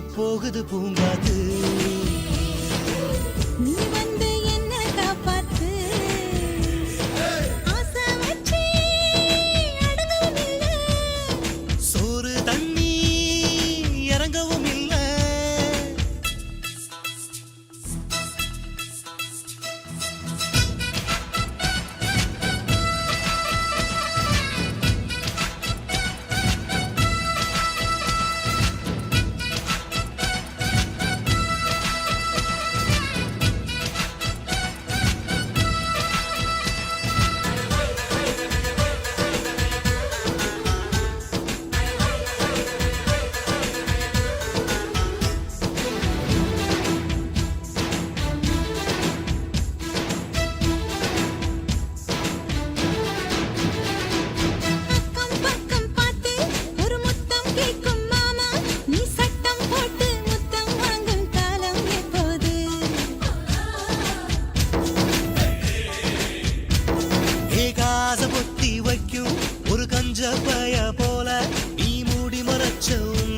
போகுது பூங்காத்து. நீ வந்து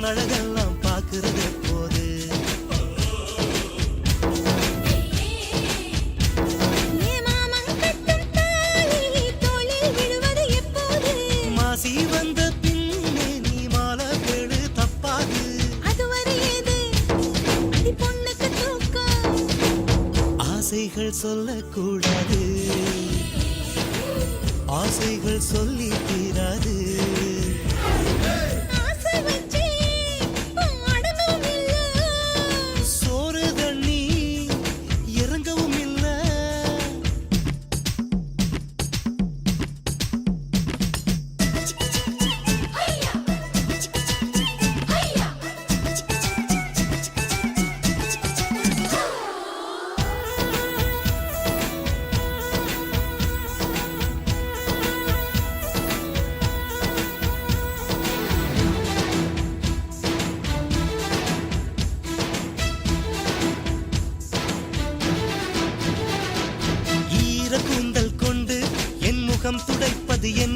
அழகெல்லாம் பார்க்கிறது போது. மாசி வந்த பின்னே நீ மாலை பேடு தப்பாது. ஆசைகள் சொல்லக்கூடாது. ஆசைகள் சொல்லி அது என்ன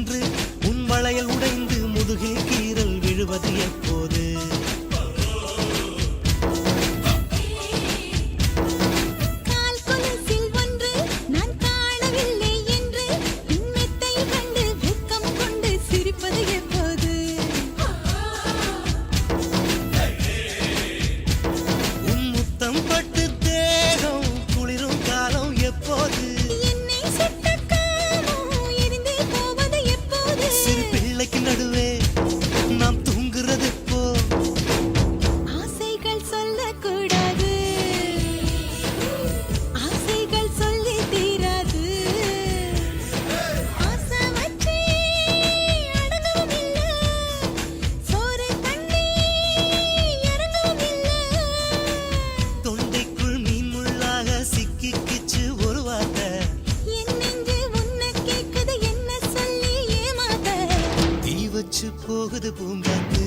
பூச்சு போகுது பூங்காத்து.